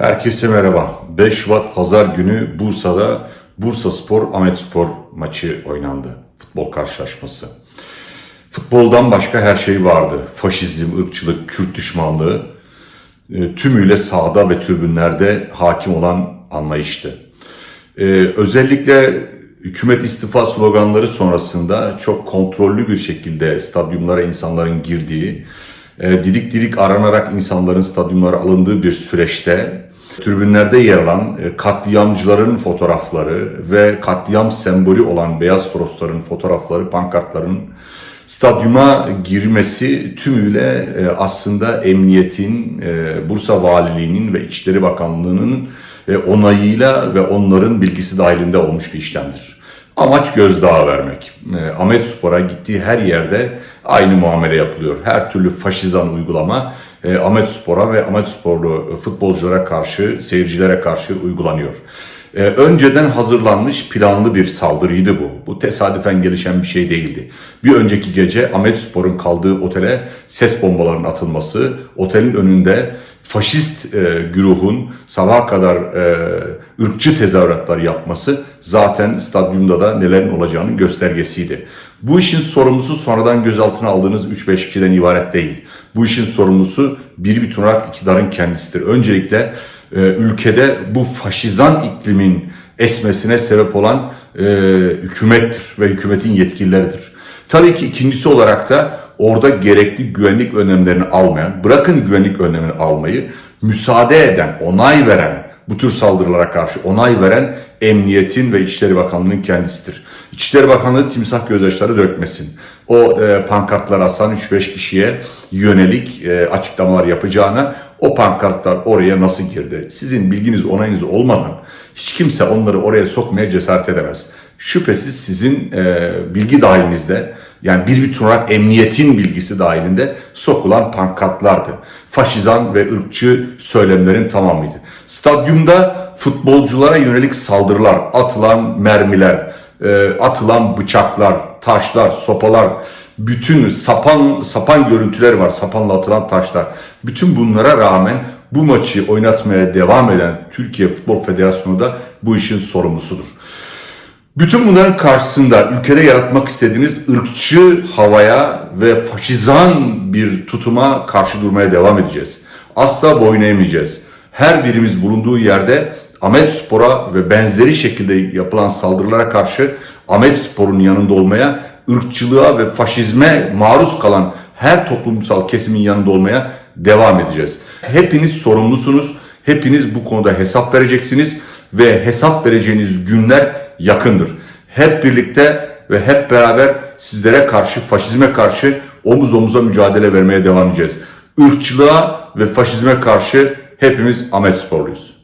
Herkese merhaba. 5 Şubat Pazar günü Bursa'da Bursa Spor Ahmet Spor maçı oynandı. Futbol karşılaşması. Futboldan başka her şey vardı. Faşizm, ırkçılık, Kürt düşmanlığı e, tümüyle sahada ve tribünlerde hakim olan anlayıştı. E, özellikle hükümet istifa sloganları sonrasında çok kontrollü bir şekilde stadyumlara insanların girdiği, e, didik didik aranarak insanların stadyumlara alındığı bir süreçte tribünlerde yer alan e, katliamcıların fotoğrafları ve katliam sembolü olan beyaz trosların fotoğrafları, pankartların stadyuma girmesi tümüyle e, aslında emniyetin, e, Bursa Valiliğinin ve İçişleri Bakanlığı'nın onayıyla ve onların bilgisi dahilinde olmuş bir işlemdir. Amaç gözdağı vermek. Ahmet Spor'a gittiği her yerde aynı muamele yapılıyor. Her türlü faşizan uygulama e, Ahmet Spor'a ve Ahmet Sporlu futbolculara karşı, seyircilere karşı uygulanıyor. E, önceden hazırlanmış planlı bir saldırıydı bu. Bu tesadüfen gelişen bir şey değildi. Bir önceki gece Ahmet Spor'un kaldığı otele ses bombalarının atılması, otelin önünde faşist e, güruhun sabaha kadar e, ırkçı tezahüratlar yapması zaten stadyumda da nelerin olacağının göstergesiydi. Bu işin sorumlusu sonradan gözaltına aldığınız 3-5 kişiden ibaret değil. Bu işin sorumlusu bir bütün olarak iktidarın kendisidir. Öncelikle e, ülkede bu faşizan iklimin esmesine sebep olan e, hükümettir ve hükümetin yetkilileridir. Tabii ki ikincisi olarak da orada gerekli güvenlik önlemlerini almayan, bırakın güvenlik önlemini almayı, müsaade eden, onay veren, bu tür saldırılara karşı onay veren emniyetin ve İçişleri Bakanlığı'nın kendisidir. İçişleri Bakanlığı timsah gözyaşları dökmesin. O e, pankartlar asan 3-5 kişiye yönelik e, açıklamalar yapacağına o pankartlar oraya nasıl girdi? Sizin bilginiz onayınız olmadan hiç kimse onları oraya sokmaya cesaret edemez. Şüphesiz sizin e, bilgi dahilinizde yani bir bütün olarak emniyetin bilgisi dahilinde sokulan pankartlardı. Faşizan ve ırkçı söylemlerin tamamıydı. Stadyumda futbolculara yönelik saldırılar, atılan mermiler, e, atılan bıçaklar, taşlar, sopalar, bütün sapan sapan görüntüler var, sapanla atılan taşlar. Bütün bunlara rağmen bu maçı oynatmaya devam eden Türkiye Futbol Federasyonu da bu işin sorumlusudur. Bütün bunların karşısında ülkede yaratmak istediğiniz ırkçı havaya ve faşizan bir tutuma karşı durmaya devam edeceğiz. Asla boyun eğmeyeceğiz. Her birimiz bulunduğu yerde Ahmet Spor'a ve benzeri şekilde yapılan saldırılara karşı Ahmet Spor'un yanında olmaya, ırkçılığa ve faşizme maruz kalan her toplumsal kesimin yanında olmaya devam edeceğiz. Hepiniz sorumlusunuz. Hepiniz bu konuda hesap vereceksiniz ve hesap vereceğiniz günler yakındır. Hep birlikte ve hep beraber sizlere karşı, faşizme karşı omuz omuza mücadele vermeye devam edeceğiz. Irkçılığa ve faşizme karşı hepimiz Ahmet Sporluyuz.